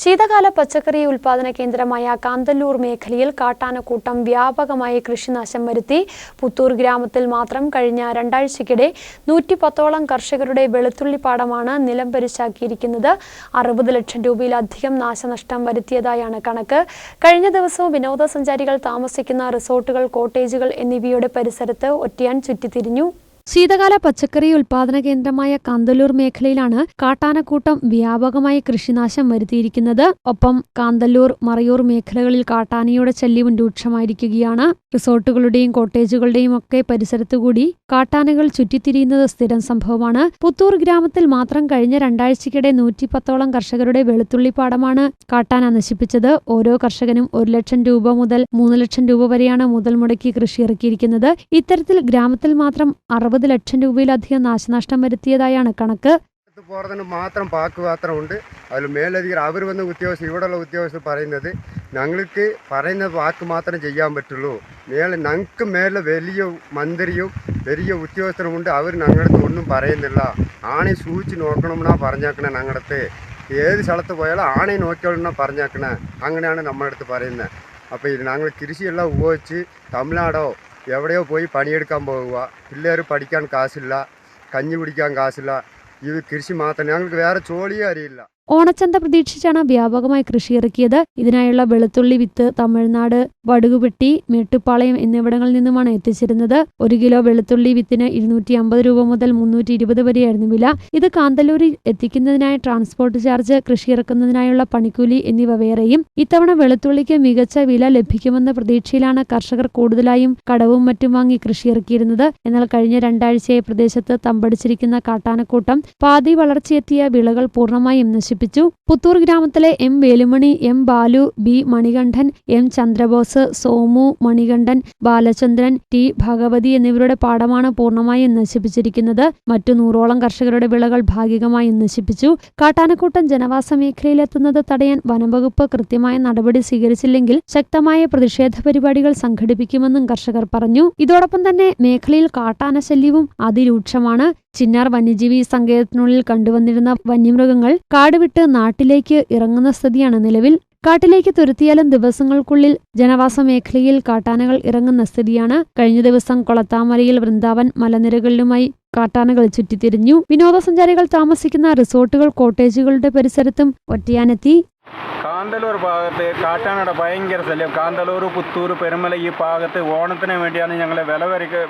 ശീതകാല പച്ചക്കറി ഉൽപാദന കേന്ദ്രമായ കാന്തല്ലൂർ മേഖലയിൽ കാട്ടാനക്കൂട്ടം വ്യാപകമായി കൃഷിനാശം വരുത്തി. പുത്തൂർ ഗ്രാമത്തിൽ മാത്രം കഴിഞ്ഞ രണ്ടാഴ്ചയ്ക്കിടെ നൂറ്റി പത്തോളം കർഷകരുടെ വെളുത്തുള്ളിപ്പാടമാണ് നിലം പരിശാക്കിയിരിക്കുന്നത്. അറുപത് ലക്ഷം രൂപയിലധികം നാശനഷ്ടം വരുത്തിയതായാണ് കണക്ക്. കഴിഞ്ഞ ദിവസവും വിനോദസഞ്ചാരികൾ താമസിക്കുന്ന റിസോർട്ടുകൾ കോട്ടേജുകൾ എന്നിവയുടെ പരിസരത്ത് ഒറ്റയാൻ ചുറ്റിത്തിരിഞ്ഞു. ശീതകാല പച്ചക്കറി ഉൽപാദന കേന്ദ്രമായ കാന്തല്ലൂർ മേഖലയിലാണ് കാട്ടാനക്കൂട്ടം വ്യാപകമായി കൃഷിനാശം വരുത്തിയിരിക്കുന്നത്. ഒപ്പം കാന്തല്ലൂർ മറയൂർ മേഖലകളിൽ കാട്ടാനയുടെ ശല്യവും രൂക്ഷമായിരിക്കുകയാണ്. റിസോർട്ടുകളുടെയും കോട്ടേജുകളുടെയും ഒക്കെ പരിസരത്തുകൂടി കാട്ടാനകൾ ചുറ്റിത്തിരിയുന്നത് സ്ഥിരം സംഭവമാണ്. പുത്തൂർ ഗ്രാമത്തിൽ മാത്രം കഴിഞ്ഞ രണ്ടാഴ്ചയ്ക്കിടെ നൂറ്റിപ്പത്തോളം കർഷകരുടെ വെളുത്തുള്ളിപ്പാടമാണ് കാട്ടാന നശിപ്പിച്ചത്. ഓരോ കർഷകനും ഒരു ലക്ഷം രൂപ മുതൽ മൂന്ന് ലക്ഷം രൂപ വരെയാണ് മുതൽ മുടക്കി കൃഷി ഇറക്കിയിരിക്കുന്നത് ഇത്തരത്തിൽ ഗ്രാമത്തിൽ മാത്രം അറുപത് ലക്ഷം രൂപയിലധികം നാശനഷ്ടം വരുത്തിയതായാണ് കണക്ക്. പോകുന്നതിന് മാത്രം പാക്ക് മാത്രമുണ്ട്. അതിൽ മേലധികാരി അവർ വന്ന ഉദ്യോഗസ്ഥർ ഇവിടെയുള്ള ഉദ്യോഗസ്ഥർ പറയുന്നത് ഞങ്ങൾക്ക് പറയുന്ന വാക്ക് മാത്രം ചെയ്യാൻ പറ്റുള്ളൂ. മേലെ ഞങ്ങൾക്ക് മേലെ വലിയ മന്ത്രിയും വലിയ ഉദ്യോഗസ്ഥരുമുണ്ട് അവർ ഞങ്ങളുടെ ഒന്നും പറയുന്നില്ല. ആണെ സൂചിച്ച് നോക്കണമെന്നാ പറഞ്ഞേക്കണേ ഞങ്ങളുടെ ഏത് സ്ഥലത്ത് പോയാലും ആണെ നോക്കിയോളെന്നാ പറഞ്ഞേക്കണേ. അങ്ങനെയാണ് നമ്മുടെ അടുത്ത് പറയുന്നത്. അപ്പോൾ ഇത് ഞങ്ങൾ കൃഷിയെല്ലാം ഉപയോഗിച്ച് തമിഴ്നാടോ എവിടെയോ പോയി പണിയെടുക്കാൻ പോകുക പിള്ളേർ പഠിക്കാൻ കാശില്ല കഞ്ഞി പിടിക്കാൻ കാശില്ല. ഇത് കൃഷി മാത്രം ഞങ്ങൾക്ക് വേറെ ചോളിയേ അറിയില്ല ഓണച്ചന്ത പ്രതീക്ഷിച്ചാണ് വ്യാപകമായി കൃഷി ഇറക്കിയത് ഇതിനായുള്ള വെളുത്തുള്ളി വിത്ത് തമിഴ്നാട് വടുകുപെട്ടി മേട്ടുപ്പാളയം എന്നിവിടങ്ങളിൽ നിന്നുമാണ് എത്തിച്ചിരുന്നത്. ഒരു കിലോ വെളുത്തുള്ളി വിത്തിന് ഇരുന്നൂറ്റി അമ്പത് രൂപ മുതൽ മുന്നൂറ്റി ഇരുപത് വരെയായിരുന്നു വില. ഇത് കാന്തല്ലൂരിൽ എത്തിക്കുന്നതിനായി ട്രാൻസ്പോർട്ട് ചാർജ് കൃഷി ഇറക്കുന്നതിനായുള്ള പണിക്കൂലി എന്നിവ വേറെയും. ഇത്തവണ വെളുത്തുള്ളിക്ക് മികച്ച വില ലഭിക്കുമെന്ന പ്രതീക്ഷയിലാണ് കർഷകർ കൂടുതലായും കടവും മറ്റും വാങ്ങി കൃഷി ഇറക്കിയിരുന്നത്. എന്നാൽ കഴിഞ്ഞ രണ്ടാഴ്ചയായി പ്രദേശത്ത് തമ്പടിച്ചിരിക്കുന്ന കാട്ടാനക്കൂട്ടം പാതി വളർച്ചയെത്തിയ വിളകൾ പൂർണമായും നശിപ്പിച്ചു. പുത്തൂർ ഗ്രാമത്തിലെ M Velumani M Balu B Manikandan M Chandrabose Somu Manikandan Balachandran T Bhagavathi എന്നിവരുടെ പാടമാണ് പൂർണമായും നശിപ്പിച്ചിരിക്കുന്നത്. മറ്റു നൂറോളം കർഷകരുടെ വിളകൾ ഭാഗികമായും നശിപ്പിച്ചു. കാട്ടാനക്കൂട്ടം ജനവാസ മേഖലയിലെത്തുന്നത് തടയാൻ വനംവകുപ്പ് കൃത്യമായ നടപടി സ്വീകരിച്ചില്ലെങ്കിൽ ശക്തമായ പ്രതിഷേധ പരിപാടികൾ സംഘടിപ്പിക്കുമെന്നും കർഷകർ പറഞ്ഞു. ഇതോടൊപ്പം തന്നെ മേഖലയിൽ കാട്ടാന ശല്യവും അതിരൂക്ഷമാണ്. ചിന്നാർ വന്യജീവി സങ്കേതത്തിനുള്ളിൽ കണ്ടുവന്നിരുന്ന വന്യമൃഗങ്ങൾ കാടുവിട്ട് നാട്ടിലേക്ക് ഇറങ്ങുന്ന സ്ഥിതിയാണ് നിലവിൽ. കാട്ടിലേക്ക് തുരുത്തിയാലും ദിവസങ്ങൾക്കുള്ളിൽ ജനവാസ മേഖലയിൽ കാട്ടാനകൾ ഇറങ്ങുന്ന സ്ഥിതിയാണ്. കഴിഞ്ഞ ദിവസം കൊളത്താമലയിൽ വൃന്ദാവൻ മലനിരകളിലുമായി കാട്ടാനകൾ ചുറ്റിത്തിരിഞ്ഞു. വിനോദസഞ്ചാരികൾ താമസിക്കുന്ന റിസോർട്ടുകൾ കോട്ടേജുകളുടെ പരിസരത്തും ഒറ്റയാനെത്തി. കാന്തലൂർ ഭാഗത്ത് കാട്ടാനയുടെ ഭയങ്കര ശല്യം. കാന്തലൂർ പുത്തൂർ പെരുമല ഈ ഭാഗത്ത് ഓണത്തിന് വേണ്ടിയാണ് ഞങ്ങളെ വിലവരക്ക്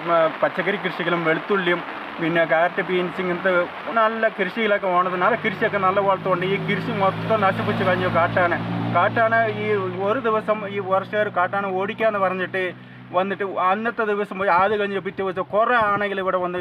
പച്ചക്കറി കൃഷികളും വെളുത്തുള്ളിയും പിന്നെ കാറ്റ് ബീൻസ് ഇങ്ങനത്തെ നല്ല കൃഷിയിലൊക്കെ നല്ല കൃഷിയൊക്കെ നല്ല വളർത്തുകൊണ്ട് ഈ കൃഷി മൊത്തം നശിപ്പിച്ച് കഴിഞ്ഞു കാട്ടാന. കാട്ടാന ഈ ഒരു ദിവസം ഈ വർഷക്കാർ കാട്ടാന ഓടിക്കാന്ന് പറഞ്ഞിട്ട് വന്നിട്ട് അന്നത്തെ ദിവസം പോയി ആദ്യം കഴിഞ്ഞ് പിറ്റേ ദിവസം കുറേ ആണെങ്കിൽ ഇവിടെ വന്ന്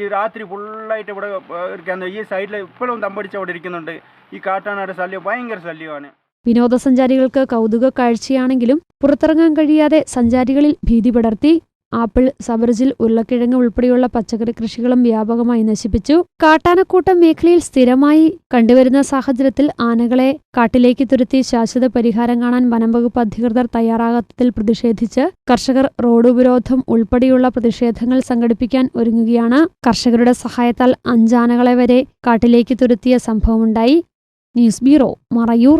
ഈ രാത്രി ഫുള്ളായിട്ട് ഇവിടെ ഇരിക്കാൻ ഈ സൈഡിൽ ഇപ്പോഴും തമ്പടിച്ച് അവിടെ ഇരിക്കുന്നുണ്ട്. ഈ കാട്ടാനയുടെ ശല്യം ഭയങ്കര ശല്യമാണ്. വിനോദസഞ്ചാരികൾക്ക് കൗതുക കാഴ്ചയാണെങ്കിലും പുറത്തിറങ്ങാൻ കഴിയാതെ സഞ്ചാരികളിൽ ഭീതി പടർത്തി ആപ്പിൾ സബർജിൽ ഉരുളക്കിഴങ്ങ് ഉൾപ്പെടെയുള്ള പച്ചക്കറി കൃഷികളും വ്യാപകമായി നശിപ്പിച്ചു. കാട്ടാനക്കൂട്ടം മേഖലയിൽ സ്ഥിരമായി കണ്ടുവരുന്ന സാഹചര്യത്തിൽ ആനകളെ കാട്ടിലേക്ക് തുരുത്തി ശാശ്വത പരിഹാരം കാണാൻ വനംവകുപ്പ് അധികൃതർ തയ്യാറാകാത്തതിൽ പ്രതിഷേധിച്ച് കർഷകർ റോഡ് ഉപരോധം ഉൾപ്പെടെയുള്ള പ്രതിഷേധങ്ങൾ സംഘടിപ്പിക്കാൻ ഒരുങ്ങുകയാണ്. കർഷകരുടെ സഹായത്താൽ അഞ്ചാനകളെ വരെ കാട്ടിലേക്ക് തുരുത്തിയ സംഭവമുണ്ടായി. News bureau Marayur.